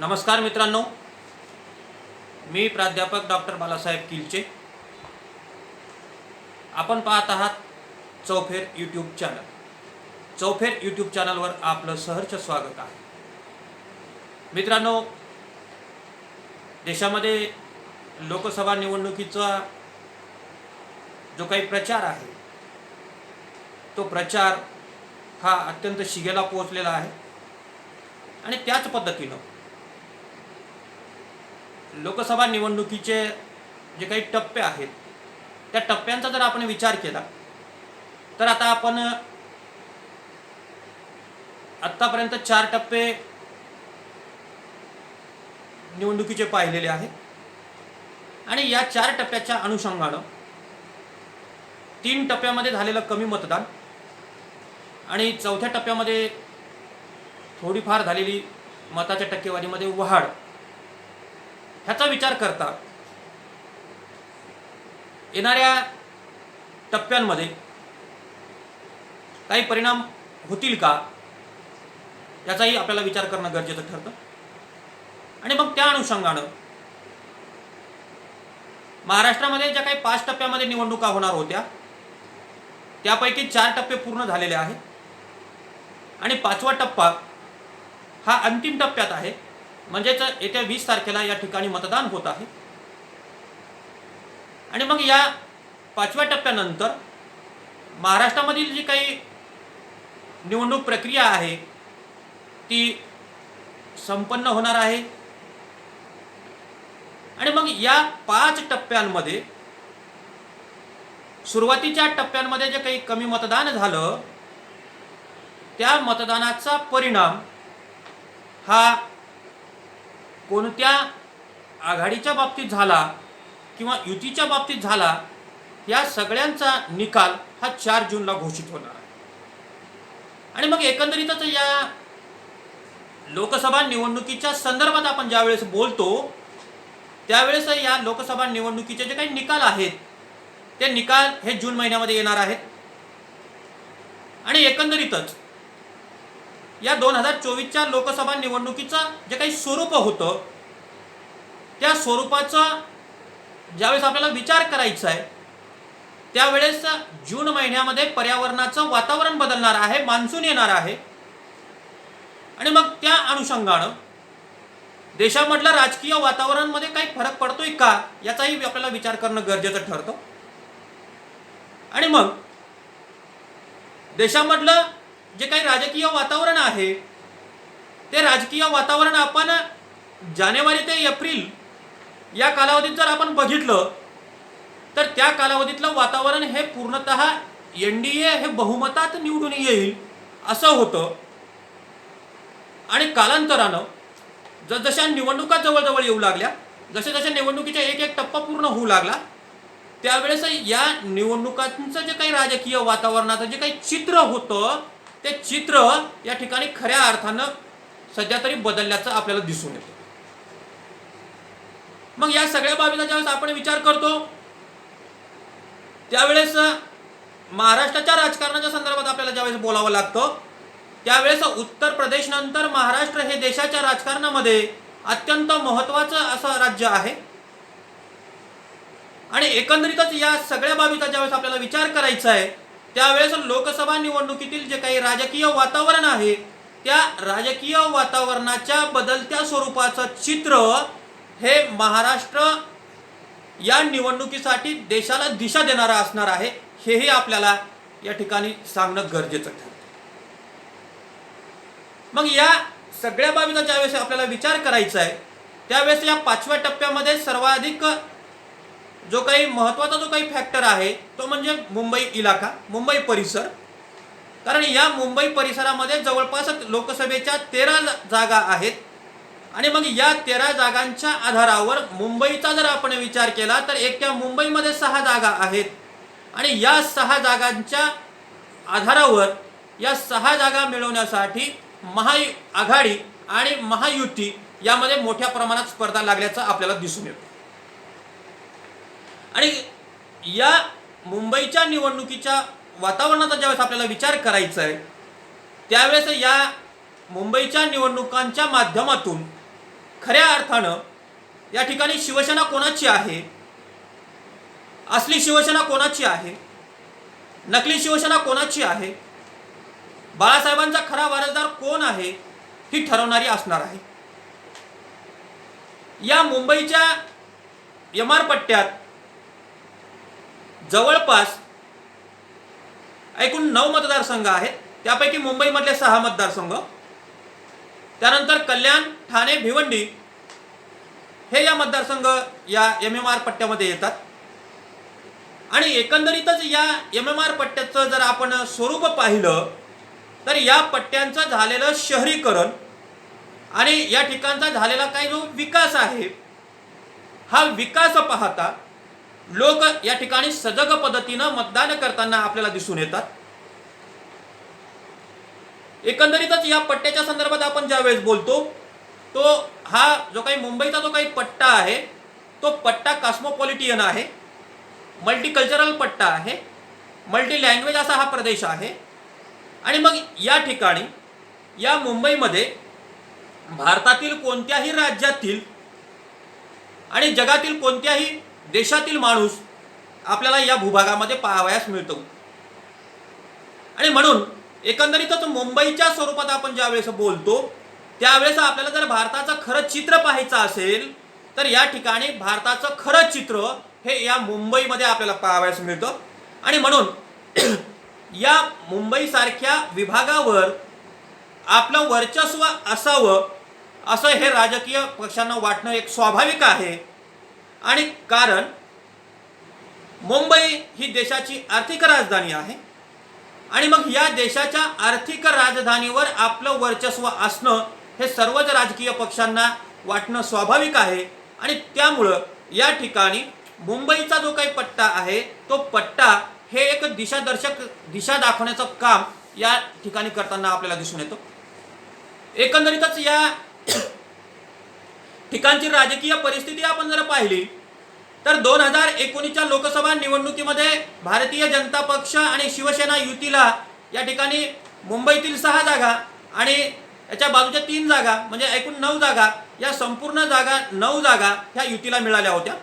नमस्कार मित्रांनो. मी प्राध्यापक डॉक्टर बालासाहेब किलचे. आपण पाहत आहात चौफेर यूट्यूब चॅनल. चौफेर यूट्यूब चॅनलवर आपलं सहर्ष स्वागत आहे. मित्रांनो देशामध्ये लोकसभा निवडणुकीचा जो काही प्रचार आहे तो प्रचार हा अत्यंत शिगेला पोहोचलेला आहे. आणि त्याच पद्धतीनं लोकसभा निवडणुकीचे जे काही टप्पे आहेत त्या टप्प्यांचा जर आपण विचार केला तर आता आपण आत्तापर्यंत चार टप्पे निवडणुकीचे पाहिलेले आहेत. आणि या चार टप्प्याच्या अनुषंगानं तीन टप्प्यामध्ये झालेलं कमी मतदान आणि चौथ्या टप्प्यामध्ये थोडीफार झालेली मताच्या टक्केवारीमध्ये वाढ ह्याचा विचार करता. येणाऱ्या टप्प्यांमध्ये काही परिणाम होतील का? याचाही आपल्याला विचार करणं गरजेचं ठरतं. आणि मग त्या अनुषंगानं महाराष्ट्रामध्ये ज्या काही पाच टप्प्यामध्ये निवडणुका होणार होत्या त्यापैकी चार टप्पे पूर्ण झालेले आहेत. आणि पाचवा टप्पा हा अंतिम टप्प्यात आहे. म्हणजेच येत्या वीस तारखेला या ठिकाणी मतदान होत आहे. आणि मग या पाचव्या टप्प्यानंतर महाराष्ट्रामधील जी काही निवडणूक प्रक्रिया आहे ती संपन्न होणार आहे. आणि मग या पाच टप्प्यांमध्ये सुरुवातीच्या टप्प्यांमध्ये जे काही कमी मतदान झालं त्या मतदानाचा परिणाम हा कोणत्या आघाडीच्या बाबतीत झाला किंवा युतीच्या बाबतीत झाला या सगळ्यांचा निकाल हा चार जूनला घोषित होणार आहे. आणि मग एकंदरीतच या लोकसभा निवडणुकीच्या संदर्भात आपण ज्यावेळेस बोलतो त्यावेळेस या लोकसभा निवडणुकीचे जे काही निकाल आहेत ते निकाल हे जून महिन्यामध्ये येणार आहेत. आणि एकंदरीतच या दोन हजार चोवीसच्या लोकसभा निवडणुकीचं जे काही स्वरूप होतं त्या स्वरूपाचा ज्यावेळेस आपल्याला विचार करायचा आहे त्यावेळेस जून महिन्यामध्ये पर्यावरणाचं वातावरण बदलणार आहे मान्सून येणार आहे. आणि मग त्या अनुषंगानं देशामधलं राजकीय वातावरणामध्ये काही फरक पडतोय का याचाही आपल्याला विचार करणं गरजेचं ठरतं. आणि मग देशामधलं जे काही राजकीय वातावरण आहे ते राजकीय वातावरण आपण जानेवारी ते एप्रिल या कालावधीत जर आपण बघितलं तर त्या कालावधीतलं वातावरण हे पूर्णतः एन डी ए हे बहुमतात निवडून येईल असं होतं. आणि कालांतरानं जसजशा निवडणुका जवळजवळ येऊ लागल्या जसे जसे निवडणुकीचा एक एक टप्पा पूर्ण होऊ लागला त्यावेळेस या निवडणुकांचं जे काही राजकीय वातावरणाचं जे काही चित्र होतं ते चित्र या ठिकाणी खऱ्या अर्थानं सध्या तरी बदलल्याचं आपल्याला दिसून येतं. मग या सगळ्या बाबीचा ज्यावेळेस आपण विचार करतो त्यावेळेस महाराष्ट्राच्या राजकारणाच्या संदर्भात आपल्याला ज्यावेळेस बोलावं लागतं त्यावेळेस उत्तर प्रदेश नंतर महाराष्ट्र हे देशाच्या राजकारणामध्ये अत्यंत महत्वाचं असं राज्य आहे. आणि एकंदरीतच या सगळ्या बाबीचा ज्यावेळेस आपल्याला विचार करायचा आहे त्यावेळेस लोकसभा निवडणुकीतील जे काही राजकीय वातावरण आहे त्या राजकीय वातावरणाच्या बदलत्या स्वरूपाचं चित्र हे महाराष्ट्र या निवडणुकीसाठी देशाला दिशा देणारा असणार आहे हेही आपल्याला या ठिकाणी सांगणं गरजेचं ठरतं. मग या सगळ्या बाबीचा ज्यावेळेस आपल्याला विचार करायचा आहे त्यावेळेस या पाचव्या टप्प्यामध्ये सर्वाधिक जो काही महत्त्वाचा जो काही फॅक्टर आहे तो म्हणजे मुंबई इलाका मुंबई परिसर. कारण या मुंबई परिसरामध्ये जवळपास लोकसभेच्या तेरा जागा आहेत. आणि मग या तेरा जागांच्या आधारावर मुंबईचा जर आपण विचार केला तर एकट्या मुंबईमध्ये सहा जागा आहेत. आणि या सहा जागांच्या आधारावर या सहा जागा मिळवण्यासाठी महाआघाडी आणि महायुती यामध्ये मोठ्या प्रमाणात स्पर्धा लागल्याचं आपल्याला दिसून येतं. आणि या मुंबईच्या निवडणुकीच्या वातावरणाचा ज्यावेळेस आपल्याला विचार करायचा आहे त्यावेळेस या मुंबईच्या निवडणुकांच्या माध्यमातून खऱ्या अर्थानं या ठिकाणी शिवसेना कोणाची आहे असली शिवसेना कोणाची आहे नकली शिवसेना कोणाची आहे बाळासाहेबांचा खरा वारसदार कोण आहे ही ठरवणारी असणार आहे. या मुंबईच्या यमारपट्ट्यात जवळपास एकूण नऊ मतदारसंघ आहेत. त्यापैकी मुंबईमधले सहा मतदारसंघ. त्यानंतर कल्याण ठाणे भिवंडी हे या मतदारसंघ या एम एम आर पट्ट्यामध्ये येतात. आणि एकंदरीतच या एम एम आर पट्ट्याचं जर आपण स्वरूप पाहिलं तर या पट्ट्यांचं झालेलं शहरीकरण आणि या ठिकाणचा झालेला काही जो विकास आहे हा विकास पाहता लोक या ठिकाणी सजग पद्धतीनं मतदान करताना आपल्याला दिसून येतात. एकंदरीतच या पट्ट्याच्या संदर्भात आपण ज्यावेळेस बोलतो तो हा जो काही मुंबईचा जो काही पट्टा आहे तो पट्टा कॉस्मोपॉलिटियन आहे मल्टीकल्चरल पट्टा आहे मल्टी लँग्वेज असा हा प्रदेश आहे. आणि मग या ठिकाणी या मुंबईमध्ये भारतातील कोणत्याही राज्यातील आणि जगातील कोणत्याही देशातील माणूस आपल्याला या भूभागामध्ये पाहावयास मिळतो. आणि म्हणून एकंदरीतच मुंबईच्या स्वरूपात आपण ज्यावेळेस बोलतो त्यावेळेस आपल्याला जर भारताचं खरं चित्र पाहायचं असेल तर या ठिकाणी भारताचं खरं चित्र हे या मुंबईमध्ये आपल्याला पाहावयास मिळतं. आणि म्हणून या मुंबईसारख्या विभागावर आपलं वर्चस्व असावं असं हे राजकीय पक्षांना वाटणं एक स्वाभाविक आहे. आणि कारण मुंबई ही देशाची आर्थिक राजधानी आहे आणि मग या देशाच्या आर्थिक राजधानीवर आपलं वर्चस्व असणं हे सर्वच राजकीय पक्षांना वाटणं स्वाभाविक आहे. आणि त्यामुळं या ठिकाणी मुंबईचा जो काही पट्टा आहे तो पट्टा हे एक दिशादर्शक दिशा दाखवण्याचं काम या ठिकाणी करताना आपल्याला दिसून येतो. एकंदरीतच या ठिकाणची राजकीय परिस्थिती आपण जर पाहिली तर दोन हजार एकोणीसच्या लोकसभा निवडणुकीमध्ये भारतीय जनता पक्ष आणि शिवसेना युतीला या ठिकाणी मुंबईतील सहा जागा आणि याच्या बाजूच्या तीन जागा म्हणजे एकूण नऊ जागा या संपूर्ण जागा नऊ जागा ह्या युतीला मिळाल्या होत्या.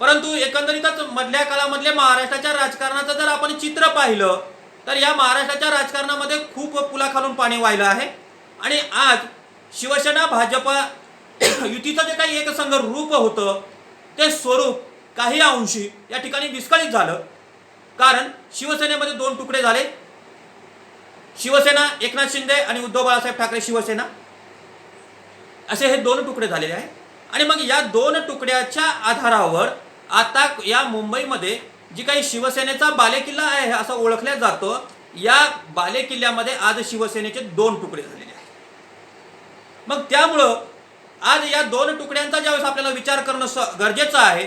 परंतु एकंदरीतच मधल्या काळामधल्या महाराष्ट्राच्या राजकारणाचं जर आपण चित्र पाहिलं तर या महाराष्ट्राच्या राजकारणामध्ये खूप पुलाखालून पाणी वाहिलं आहे. आणि आज शिवसेना भाजप युतीचं जे काही एकसंघ रूप होतं ते स्वरूप काही अंशी या ठिकाणी विस्कळीत झालं. कारण शिवसेनेमध्ये दोन तुकडे झाले. शिवसेना एकनाथ शिंदे आणि उद्धव बाळासाहेब ठाकरे शिवसेना. असे हे दोन तुकडे झालेले आहे. आणि मग या दोन तुकड्याच्या आधारावर आता या मुंबईमध्ये जी काही शिवसेनेचा बालेकिल्ला आहे असं ओळखल्या जातं. या बालेकिल्ल्यामध्ये आज शिवसेनेचे दोन तुकडे झालेले आहेत. मग त्यामुळं आज या दोन तुकड्यांचा ज्यावेळेस आपल्याला विचार करणं गरजेचं आहे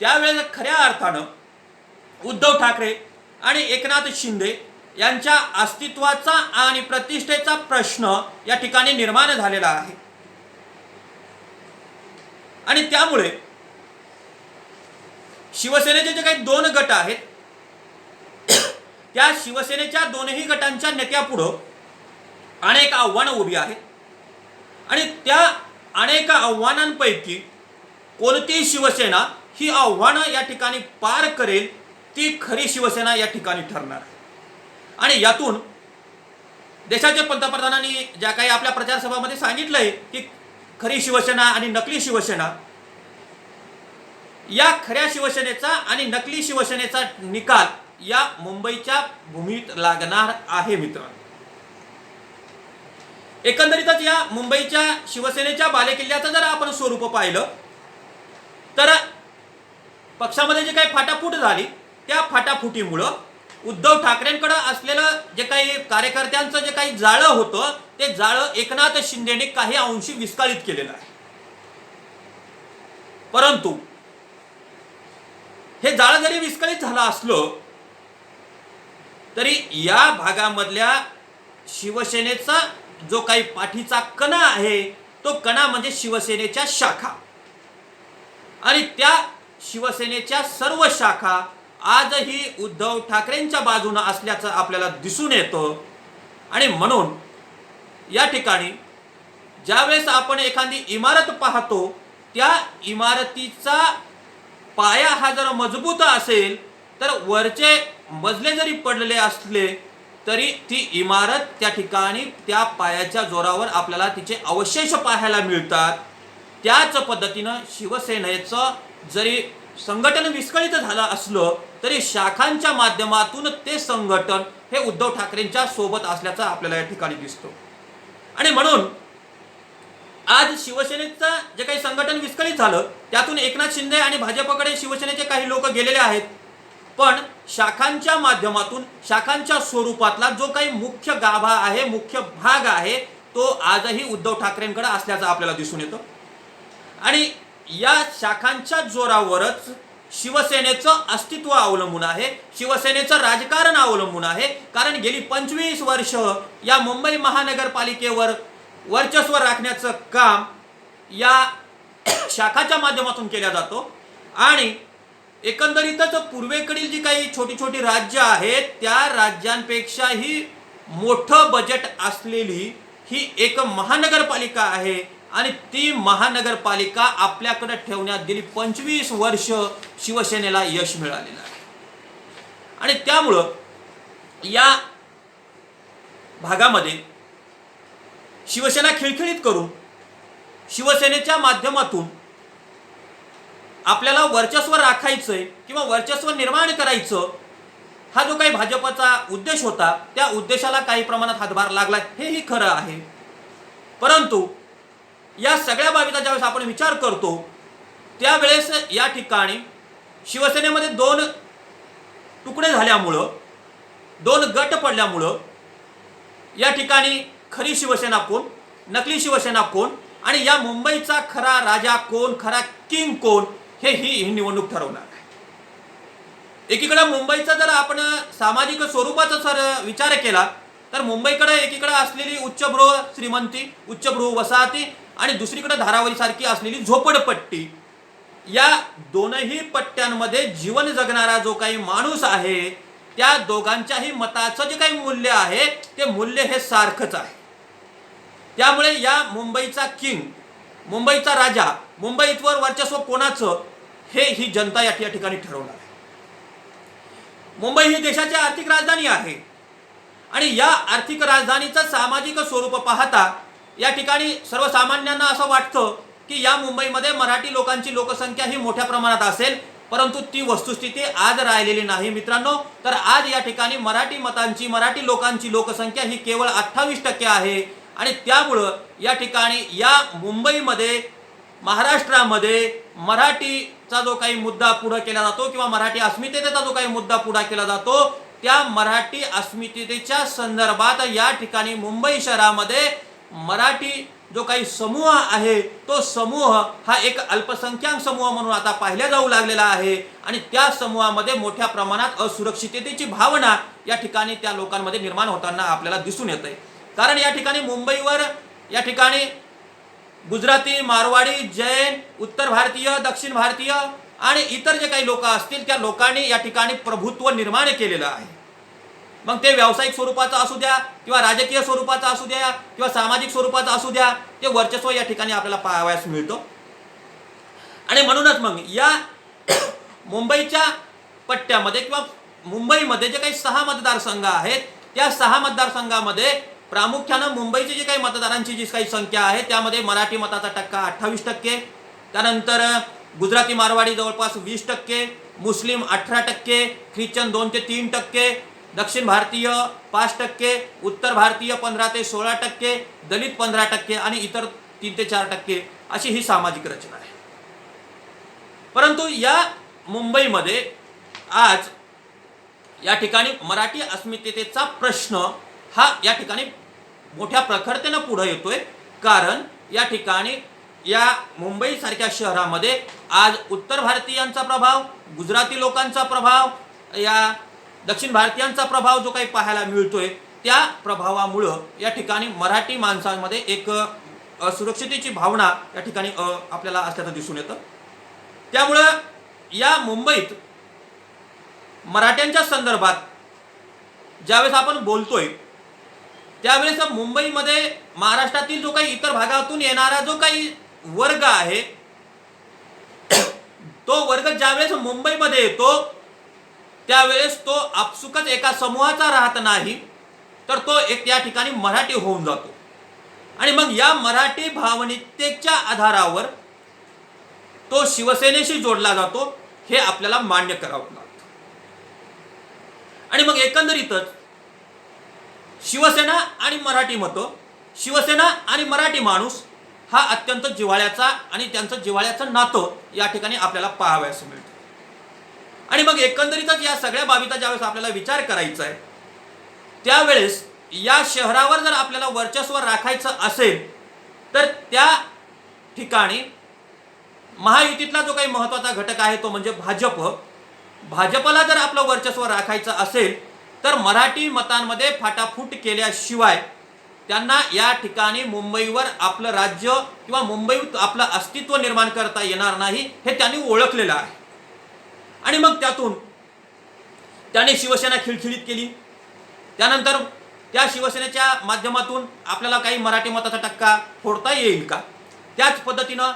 त्यावेळेस खऱ्या अर्थानं उद्धव ठाकरे आणि एकनाथ शिंदे यांच्या अस्तित्वाचा आणि प्रतिष्ठेचा प्रश्न या ठिकाणी निर्माण झालेला आहे. आणि त्यामुळे शिवसेनेचे जे काही दोन गट आहेत त्या शिवसेनेच्या दोनही गटांच्या नेत्यापुढं अनेक आव्हानं उभी आहेत. आणि त्या अनेक आव्हानांपैकी कोणती शिवसेना ही आव्हानं या ठिकाणी पार करेल ती खरी शिवसेना या ठिकाणी ठरणार. आणि यातून देशाच्या पंतप्रधानांनी ज्या काही आपल्या प्रचारसभामध्ये सांगितलंय की खरी शिवसेना आणि नकली शिवसेना या खऱ्या शिवसेनेचा आणि नकली शिवसेनेचा निकाल या मुंबईच्या भूमीत लागणार आहे मित्रांनो. एकंदरीतच या मुंबईच्या शिवसेनेच्या बालेकिल्ल्याचं जर आपण स्वरूप पाहिलं तर पक्षामध्ये जे काही फाटाफूट झाली त्या फाटाफुटीमुळं उद्धव ठाकरेंकडं असलेलं जे काही कार्यकर्त्यांचं जे काही जाळं होतं ते जाळं एकनाथ शिंदेने काही अंशी विस्कळीत केलेलं आहे. परंतु हे जाळं जरी विस्कळीत झालं असलं तरी या भागामधल्या शिवसेनेचा जो काही पाठीचा कणा आहे तो कणा म्हणजे शिवसेनेच्या शाखा. आणि त्या शिवसेनेच्या सर्व शाखा आजही उद्धव ठाकरेंच्या बाजूनं असल्याचं आपल्याला दिसून येतं. आणि म्हणून या ठिकाणी ज्यावेळेस आपण एखादी इमारत पाहतो त्या इमारतीचा पाया हा जर मजबूत असेल तर वरचे मजले जरी पडलेले असले तरी ती इमारत त्या ठिकाणी त्या पायाच्या जोरावर आपल्याला तिचे अवशेष पाहायला मिळतात. त्याच पद्धतीनं शिवसेनेचं जरी संघटन विस्कळीत झालं असलं तरी शाखांच्या माध्यमातून ते संघटन हे उद्धव ठाकरेंच्या सोबत असल्याचं आपल्याला या ठिकाणी दिसतो. आणि म्हणून आज शिवसेनेचं जे काही संघटन विस्कळीत झालं त्यातून एकनाथ शिंदे आणि भाजपकडे शिवसेनेचे काही लोक गेलेले आहेत. पण शाखांच्या माध्यमातून शाखांच्या स्वरूपातला जो काही मुख्य गाभा आहे मुख्य भाग आहे तो आजही उद्धव ठाकरेंकडे असल्याचं आपल्याला दिसून येतं. आणि या शाखांच्या जोरावरच शिवसेनेचं अस्तित्व अवलंबून आहे शिवसेनेचं राजकारण अवलंबून आहे कारण गेली पंचवीस वर्ष या मुंबई महानगरपालिकेवर वर्चस्व राखण्याचं काम या शाखाच्या माध्यमातून केल्या जातो. आणि एकंदरीतच पूर्वेकडील जी काही छोटी छोटी राज्य आहेत त्या राज्यांपेक्षाही मोठं बजेट असलेली ही एक महानगरपालिका आहे आणि ती महानगरपालिका आपल्याकडे ठेवण्यात गेली पंचवीस वर्ष शिवसेनेला यश मिळालेलं आहे. आणि त्यामुळं या भागामध्ये शिवसेना खिळखिळीत करून शिवसेनेच्या माध्यमातून आपल्याला वर्चस्व राखायचंय किंवा वर्चस्व निर्माण करायचं हा जो काही भाजपचा उद्देश होता त्या उद्देशाला काही प्रमाणात हातभार लागला हेही खरं आहे. परंतु या सगळ्या बाबीचा ज्यावेळेस आपण विचार करतो त्यावेळेस या ठिकाणी शिवसेनेमध्ये दोन तुकडे झाल्यामुळं दोन गट पडल्यामुळं या ठिकाणी खरी शिवसेना कोण नकली शिवसेना कोण आणि या मुंबईचा खरा राजा कोण खरा किंग कोण हे ही ही निवडणूक ठरवणार. आहे एकीकडे मुंबईचा जर आपण सामाजिक स्वरूपाचा सर विचार केला तर मुंबईकडे एकीकडे असलेली उच्चभ्रू श्रीमंती उच्चभ्रू वसाहती आणि दुसरीकडे धारावरीसारखी असलेली झोपडपट्टी या दोनही पट्ट्यांमध्ये जीवन जगणारा जो काही माणूस आहे त्या दोघांच्याही मताचं जे काही मूल्य आहे ते मूल्य हे सारखंच आहे. त्यामुळे या मुंबईचा किंग मुंबईचा राजा मुंबईतवर वर्चस्व कोणाचं हे ही जनता या या ठिकाणी ठरवणार आहे. मुंबई ही देशाची आर्थिक राजधानी आहे. आणि या आर्थिक राजधानीचं सामाजिक स्वरूप पाहता या ठिकाणी सर्वसामान्यांना असं वाटतं की या मुंबईमध्ये मराठी लोकांची लोकसंख्या ही मोठ्या प्रमाणात असेल परंतु ती वस्तुस्थिती आज राहिलेली नाही मित्रांनो. तर आज या ठिकाणी मराठी मतांची मराठी लोकांची लोकसंख्या ही केवळ अठ्ठावीस टक्के आहे. आणि त्यामुळं या ठिकाणी या मुंबईमध्ये महाराष्ट्रामध्ये मराठीचा जो काही मुद्दा पुढं केला जातो किंवा मराठी अस्मितेचा जो काही मुद्दा पुढा केला जातो त्या मराठी अस्मितेच्या संदर्भात या ठिकाणी मुंबई शहरामध्ये मराठी जो काही समूह आहे तो समूह हा एक अल्पसंख्याक समूह म्हणून आता पाहिला जाऊ लागलेला आहे आणि त्या समूहामध्ये मोठ्या प्रमाणात असुरक्षिततेची भावना या ठिकाणी त्या लोकांमध्ये निर्माण होताना आपल्याला दिसून येते कारण या ठिकाणी मुंबईवर या ठिकाणी गुजराती मारवाडी जैन उत्तर भारतीय दक्षिण भारतीय आणि इतर जे काही लोक असतील त्या लोकांनी या ठिकाणी प्रभुत्व निर्माण केलेलं आहे. मग ते व्यावसायिक स्वरूपाचं असू द्या किंवा राजकीय स्वरूपाचं असू द्या किंवा सामाजिक स्वरूपाचं असू द्या ते वर्चस्व या ठिकाणी आपल्याला पाहावयास मिळतो. आणि म्हणूनच मग या मुंबईच्या पट्ट्यामध्ये किंवा मुंबईमध्ये जे काही सहा मतदारसंघ आहेत त्या सहा मतदारसंघामध्ये प्रामुख्यानं मुंबईची जी काही मतदारांची जी काही संख्या आहे त्यामध्ये मराठी मताचा टक्का अठ्ठावीस टक्के त्यानंतर गुजराती मारवाडी जवळपास वीस टक्के मुस्लिम अठरा टक्के ख्रिश्चन दोन ते तीन टक्के दक्षिण भारतीय पाच टक्के उत्तर भारतीय पंधरा ते सोळा टक्के दलित पंधरा टक्के आणि इतर तीन ते चार टक्के अशी ही सामाजिक रचना आहे. परंतु या मुंबईमध्ये आज या ठिकाणी मराठी अस्मितेचा प्रश्न हा या ठिकाणी मोठ्या प्रखरतेनं पुढं येतोय. कारण या ठिकाणी या मुंबईसारख्या शहरामध्ये आज उत्तर भारतीयांचा प्रभाव गुजराती लोकांचा प्रभाव या दक्षिण भारतीयांचा प्रभाव जो काही पाहायला मिळतोय त्या प्रभावामुळं या ठिकाणी मराठी माणसांमध्ये एक सुरक्षितेची भावना या ठिकाणी आपल्याला असल्याचं दिसून येतं. त्यामुळं या मुंबईत मराठ्यांच्या संदर्भात ज्यावेळेस आपण बोलतोय त्यावेळेस मुंबईमध्ये महाराष्ट्रातील जो काही इतर भागातून येणारा जो काही वर्ग आहे तो वर्ग ज्यावेळेस मुंबईमध्ये येतो त्यावेळेस तो आपसुकच एका समूहाचा राहत नाही तर तो एक त्या ठिकाणी मराठी होऊन जातो. आणि मग या मराठी भावनिकतेच्या आधारावर तो शिवसेनेशी जोडला जातो हे आपल्याला मान्य करावं लागतं. आणि मग एकंदरीतच शिवसेना आणि मराठी मतं. शिवसेना आणि मराठी माणूस हा अत्यंत जिव्हाळ्याचा आणि त्यांचं जिव्हाळ्याचं नातं या ठिकाणी आपल्याला पाहावयास मिळतं. आणि मग एकंदरीतच या सगळ्या बाबीचा ज्यावेळेस आपल्याला विचार करायचा आहे त्यावेळेस या शहरावर जर आपल्याला वर्चस्व राखायचं असेल तर त्या ठिकाणी महायुतीतला जो काही महत्त्वाचा घटक आहे तो म्हणजे भाजप. भाजपला जर आपलं वर्चस्व राखायचं असेल तर मराठी मतांमध्ये फाटाफूट केल्याशिवाय त्यांना या ठिकाणी मुंबईवर आपलं राज्य किंवा मुंबईत आपलं अस्तित्व निर्माण करता येणार नाही हे त्यांनी ओळखलेलं आहे. आणि मग त्यातून त्याने शिवसेना खिळखिळीत केली. त्यानंतर त्या शिवसेनेच्या माध्यमातून आपल्याला काही मराठी मताचा टक्का फोडता येईल का? त्याच पद्धतीनं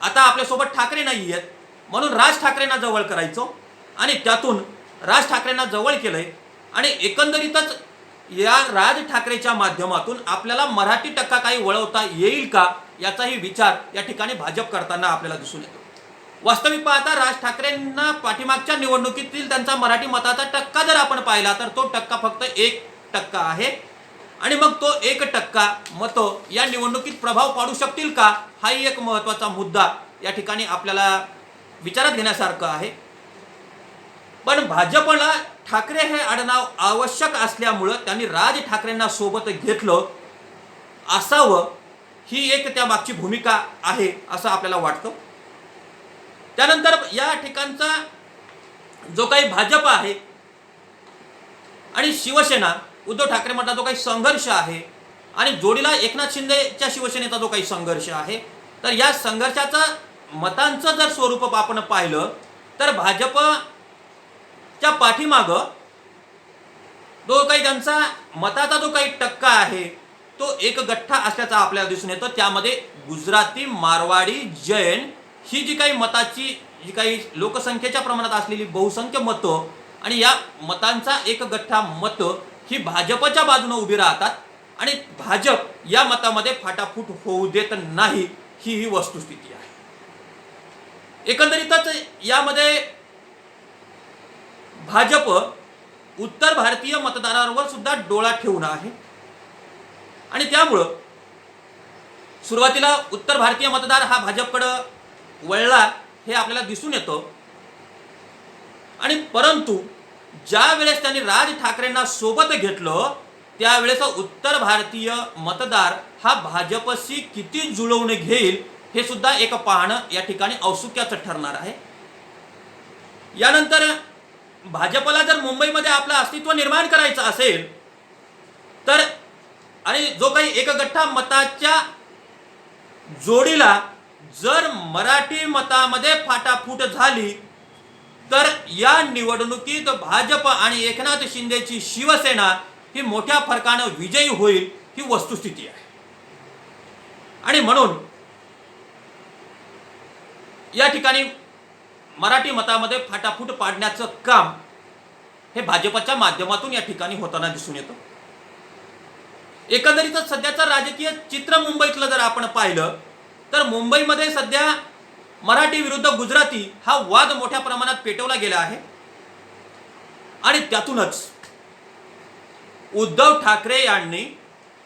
आता आपल्यासोबत ठाकरे नाही आहेत म्हणून राज ठाकरेंना जवळ करायचो आणि त्यातून राज ठाकरेंना जवळ केलं आहे आणि एकंदरीतच या राज ठाकरेच्या माध्यमातून आपल्याला मराठी टक्का काही वळवता येईल का याचाही विचार या ठिकाणी भाजप करताना आपल्याला दिसून येतो. वास्तविक पाहता राज ठाकरेंना पाठीमागच्या निवडणुकीतील त्यांचा मराठी मताचा टक्का जर आपण पाहिला तर तो टक्का फक्त एक टक्का आहे. आणि मग तो एक टक्का मतं या निवडणुकीत प्रभाव पाडू शकतील का? हाही एक महत्त्वाचा मुद्दा या ठिकाणी आपल्याला विचारात घेण्यासारखं आहे. पण भाजपला ठाकरे हे आडनाव आवश्यक असल्यामुळं त्यांनी राज ठाकरेंना सोबत घेतलं असावं ही एक त्या मागची भूमिका आहे असं आपल्याला वाटतं. त्यानंतर या ठिकाणचा जो काही भाजप आहे आणि शिवसेना उद्धव ठाकरे मधला जो काही संघर्ष आहे आणि जोडीला एकनाथ शिंदेच्या शिवसेनेचा जो काही संघर्ष आहे तर या संघर्षाचं मतांचं जर स्वरूप आपण पाहिलं तर भाजप त्या पाठीमागं जो काही त्यांचा मताचा जो काही टक्का आहे तो एक गठ्ठा असल्याचा आपल्याला दिसून येतं. त्यामध्ये गुजराती मारवाडी जैन ही जी काही मताची जी काही लोकसंख्येच्या प्रमाणात असलेली बहुसंख्य मतं आणि या मतांचा एक गठ्ठा मतं ही भाजपच्या बाजूने उभी राहतात आणि भाजप या मतामध्ये फाटाफूट होऊ देत नाही ही ही वस्तुस्थिती आहे. एकंदरीतच यामध्ये भाजप उत्तर भारतीय मतदारांवर सुद्धा डोळा ठेवून आहे. आणि त्यामुळं सुरुवातीला उत्तर भारतीय मतदार हा भाजपकडं वळला हे आपल्याला दिसून येतं. आणि परंतु ज्या वेळेस त्यांनी राज ठाकरेंना सोबत घेतलं त्यावेळेस उत्तर भारतीय मतदार हा भाजपशी किती जुळवून घेईल हे सुद्धा एक पाहणं या ठिकाणी औत्सुक्याचं ठरणार आहे. यानंतर भाजपला जर मुंबईमध्ये आपलं अस्तित्व निर्माण करायचं असेल तर आणि जो काही एकगठ्ठा मताच्या जोडीला जर मराठी मतामध्ये फाटाफूट झाली तर या निवडणुकीत भाजप आणि एकनाथ शिंदेची शिवसेना ही मोठ्या फरकानं विजयी होईल ही वस्तुस्थिती आहे. आणि म्हणून या ठिकाणी मराठी मतामध्ये फाटाफूट पाडण्याचं काम हे भाजपच्या माध्यमातून या ठिकाणी होताना दिसून येतं. एकंदरीतच सध्याचं राजकीय चित्र मुंबईतलं जर आपण पाहिलं तर मुंबईमध्ये सध्या मराठी विरुद्ध गुजराती हा वाद मोठ्या प्रमाणात पेटवला गेला आहे. आणि त्यातूनच उद्धव ठाकरे यांनी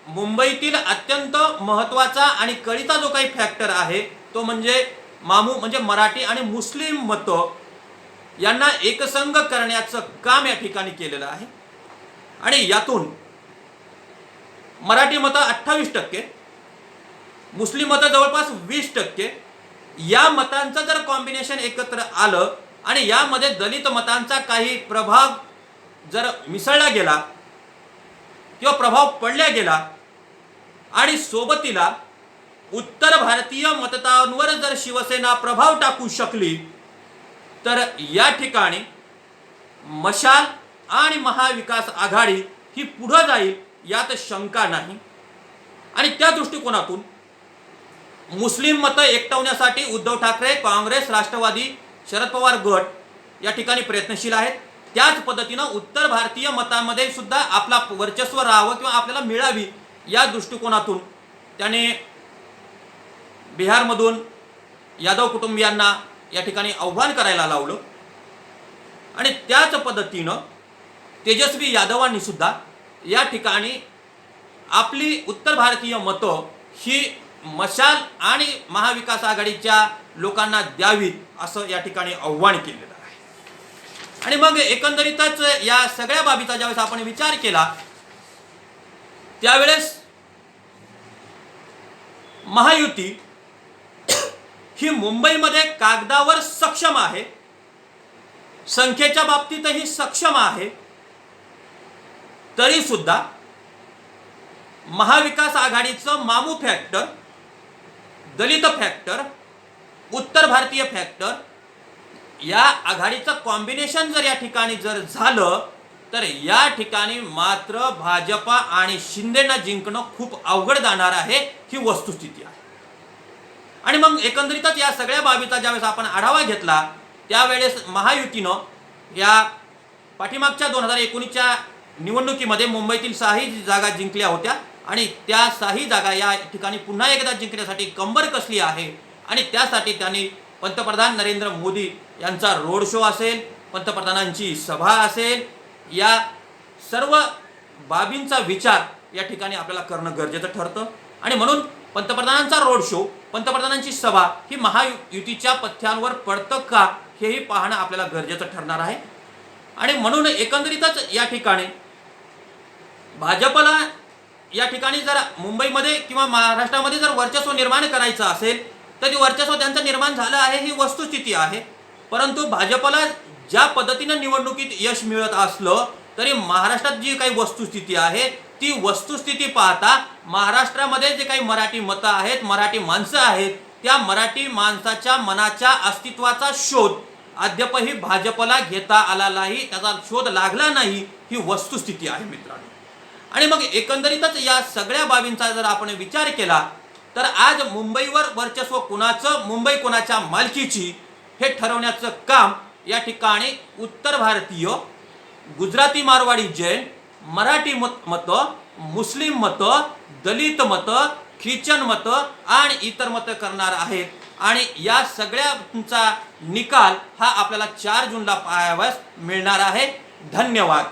मुंबईतील अत्यंत महत्त्वाचा आणि कळीचा जो काही फॅक्टर आहे तो म्हणजे मामू म्हणजे मराठी आणि मुस्लिम मतं यांना एकसंग करण्याचं काम या ठिकाणी केलेलं आहे. आणि यातून मराठी मतं अठ्ठावीस टक्के मुस्लिम मतं जवळपास वीस टक्के. या मतांचं जर कॉम्बिनेशन एकत्र आलं आणि यामध्ये दलित मतांचा काही प्रभाव जर मिसळला गेला किंवा प्रभाव पडल्या गेला आणि सोबतीला उत्तर भारतीय मतदारांवर जर शिवसेना प्रभाव टाकू शकली तर या ठिकाणी मशाल आणि महाविकास आघाडी ही पुढं जाईल यात शंका नाही. आणि त्या दृष्टिकोनातून मुस्लिम मतं एकटवण्यासाठी उद्धव ठाकरे काँग्रेस राष्ट्रवादी शरद पवार गट या ठिकाणी प्रयत्नशील आहेत. त्याच पद्धतीनं उत्तर भारतीय मतामध्ये सुद्धा आपला वर्चस्व राहावं किंवा आपल्याला मिळावी या दृष्टिकोनातून त्याने बिहारमधून यादव कुटुंबियांना या ठिकाणी आव्हान करायला लावलं. आणि त्याच पद्धतीनं तेजस्वी यादवांनी सुद्धा या ठिकाणी आपली उत्तर भारतीय मतं ही मशाल आणि महाविकास आघाडीच्या लोकांना द्यावीत असं या ठिकाणी आव्हान केलेलं आहे. आणि मग एकंदरीतच या सगळ्या बाबीचा ज्यावेळेस आपण विचार केला त्यावेळेस महायुती ही मुंबईमध्ये कागदावर सक्षम आहे. संख्येच्या बाबतीतही सक्षम आहे. तरी सुद्धा महाविकास आघाडीचं मामू फॅक्टर दलित फॅक्टर उत्तर भारतीय फॅक्टर या आघाडीचं कॉम्बिनेशन जर या ठिकाणी जर झालं तर या ठिकाणी मात्र भाजपा आणि शिंदेना जिंकणं खूप अवघड जाणार आहे ही वस्तुस्थिती आहे. आणि मग एकंदरीतच या सगळ्या बाबीचा ज्यावेळेस आपण आढावा घेतला त्यावेळेस महायुतीनं या पाठीमागच्या दोन हजार एकोणीसच्या निवडणुकीमध्ये मुंबईतील सहाही जागा जिंकल्या होत्या आणि त्या सहाही जागा या ठिकाणी पुन्हा एकदा जिंकण्यासाठी कंबर कसली आहे आणि त्यासाठी त्यांनी पंतप्रधान नरेंद्र मोदी यांचा रोड शो असेल पंतप्रधानांची सभा असेल या सर्व बाबींचा विचार या ठिकाणी आपल्याला करणं गरजेचं ठरतं. आणि म्हणून पंतप्रधानांचा रोड शो पंतप्रधानांची सभा ही महायुतीच्या पथ्यांवर पडतं का हेही पाहणं आपल्याला गरजेचं ठरणार आहे. आणि म्हणून एकंदरीतच या ठिकाणी भाजपला या ठिकाणी जर मुंबईमध्ये किंवा महाराष्ट्रामध्ये जर वर्चस्व निर्माण करायचं असेल तर ते वर्चस्व त्यांचं निर्माण झालं आहे ही वस्तुस्थिती आहे. परंतु भाजपला ज्या पद्धतीनं निवडणुकीत यश मिळत असलं तरी महाराष्ट्रात जी काही वस्तुस्थिती आहे ती वस्तुस्थिती पाहता महाराष्ट्रामध्ये जे काही मराठी मतं आहेत मराठी माणसं आहेत त्या मराठी माणसाच्या मनाच्या अस्तित्वाचा शोध अद्यापही भाजपला घेता आला नाही त्याचा शोध लागला नाही ही वस्तुस्थिती आहे मित्रांनो. आणि मग एकंदरीतच या सगळ्या बाबींचा जर आपण विचार केला तर आज मुंबईवर वर्चस्व कुणाचं मुंबई कुणाच्या मालकीची हे ठरवण्याचं काम या ठिकाणी उत्तर भारतीय गुजराती मारवाडी जैन मराठी मत मतं मुस्लिम मतं दलित मतं ख्रिश्चन मतं आणि इतर मतं करणार आहेत. आणि या सगळ्यांचा निकाल हा आपल्याला चार जूनला पाहावयास मिळणार आहे. धन्यवाद.